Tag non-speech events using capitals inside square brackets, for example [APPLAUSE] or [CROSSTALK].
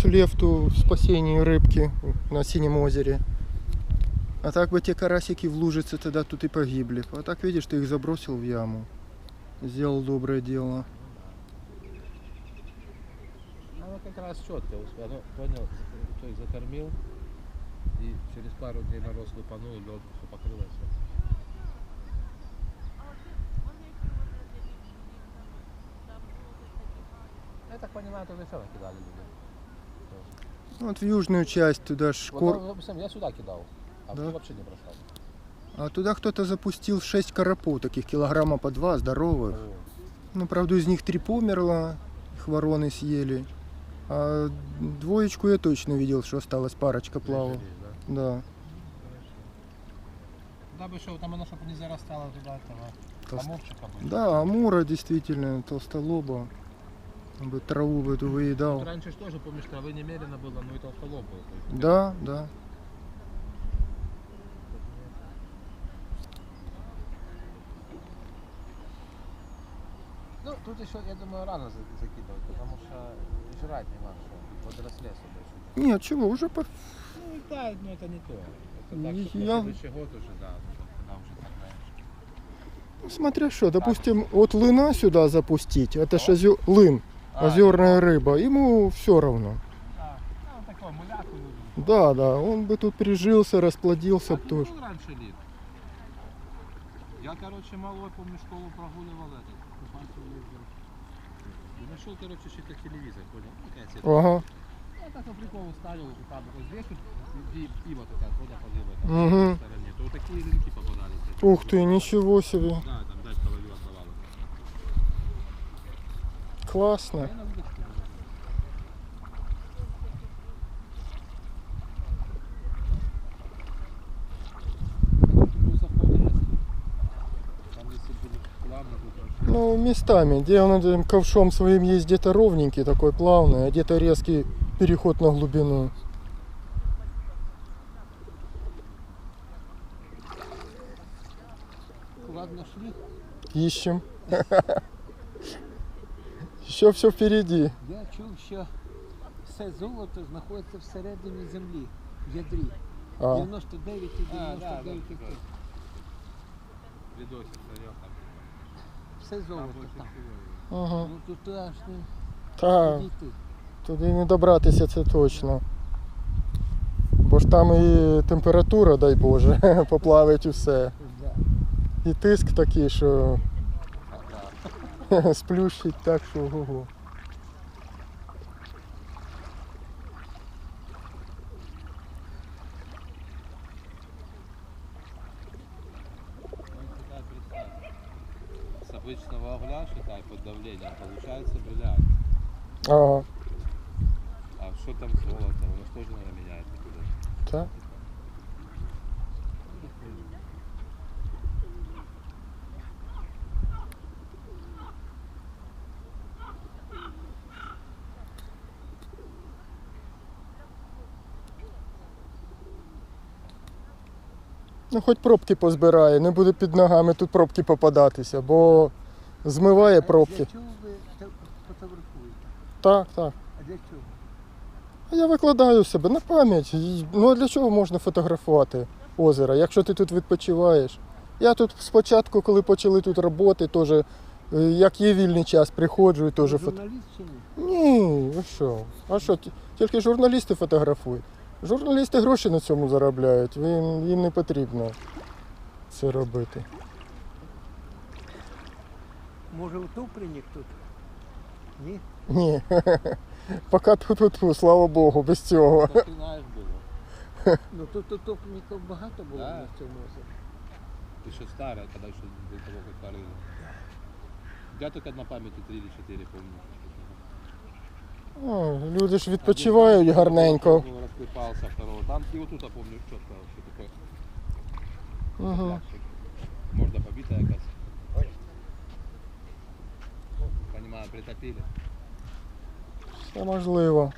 внес лепту в спасение рыбки на Синем озере. А так бы те карасики в лужице тогда тут и погибли. А так видишь, ты их забросил в яму. Сделал доброе дело. Оно как раз четко, оно понял, то есть закормил, и через пару дней мороз лупанул, лед все покрылось. Я так понимаю, тоже все накидали люди. Вот в южную часть туда ж Вот, ну, я сюда кидал, а Да? вообще не бросал. А туда кто-то запустил 6 коропов, таких килограмма по два, здоровых. О, Ну, правда, из них три померло, их вороны съели. А двоечку я точно видел, что осталась парочка плавала. да? Да. Да бы что, там оно, чтобы не зарастало туда этого Толст- амурчика. Да, амура действительно, толстолоба. Он бы траву бы эту Вот выедал. раньше ж тоже, помнишь, травы немерено было, ну и толстолоб был. то есть Да, да. Ну, тут еще, я думаю, рано за- закидывать, потому что жрать не надо, что подросли особо еще. Нет, чего, уже по... Ну, да, но это не то. Это так, что я- следующий год уже, да, ну, когда уже. Смотря что, допустим, вот лына сюда запустить, это ж лын, А, озерная рыба, ему все равно. Да, ну, такой. Да, да, он бы тут прижился, расплодился А б ты тоже. раньше лет? Я, короче, малой, помню, школу прогуливал этот, нашел, короче, что-то телевизор, понял? Ну. Ага. Я так по приколу ставил, вот там вот здесь вот пиво такая, там на стороне. То вот такие рынки попадались. Ух ты, ничего себе. Да, там дядька ловил, отдавал. Классно. Я на удочку ловил. Тут заходы есть. Там если были плавно, то там Ну, местами, где он этим ковшом своим есть где-то ровненький, такой плавный, а где-то резкий переход на глубину. Ладно, шли. Ищем. [LAUGHS] Еще все впереди. Я чув, що все золото знаходиться всередині землі, в ядрі. А, 99 і А, да, 99 да, да, да. видосик смотрел там. Все золото там. ага. Ну тут туди аж не Та, підійти. туди не добратися, це точно. Бо ж там і температура, дай Боже, [LAUGHS] поплавить. Да. І тиск такий, що. [LAUGHS] сплющить так, що ого. С обычного угля, считай, под давлением, получается бриллиант. Ага. А что там золото? Оно ж тоже, наверное, меняется куда-то. Ну, хоч пробки позбирає, не буде під ногами тут пробки попадатися, бо змиває А пробки. Для чого ви фотографуєте? Так, так. А для чого? А Я викладаю себе на пам'ять. Ну а для чого можна фотографувати озеро, якщо ти тут відпочиваєш? Я тут спочатку, коли почали тут роботи, теж, е, як є вільний час, приходжу і теж фото. журналіст чи ні? Ні, ви що? А що, тільки журналісти фотографують. Журналісти гроші на цьому заробляють, їм, їм не потрібно це робити. Може утопленник тут? Ні? Ні. [LAUGHS] Поки тут, тут, тут, слава Богу, без цього. Так ты знаешь было. Ну тут утопленників багато було Да. на цьому озері. Ты еще старая, когда еще до того, как порыли. Я только на памяти три или четыре помню. О, люди ж відпочивають гарненько. Расклепался, второго. Там и вот тут, я помню, четко вообще такой Угу. пляжик. Морда побитая, якась. Понимаю, притопили. Все можливо.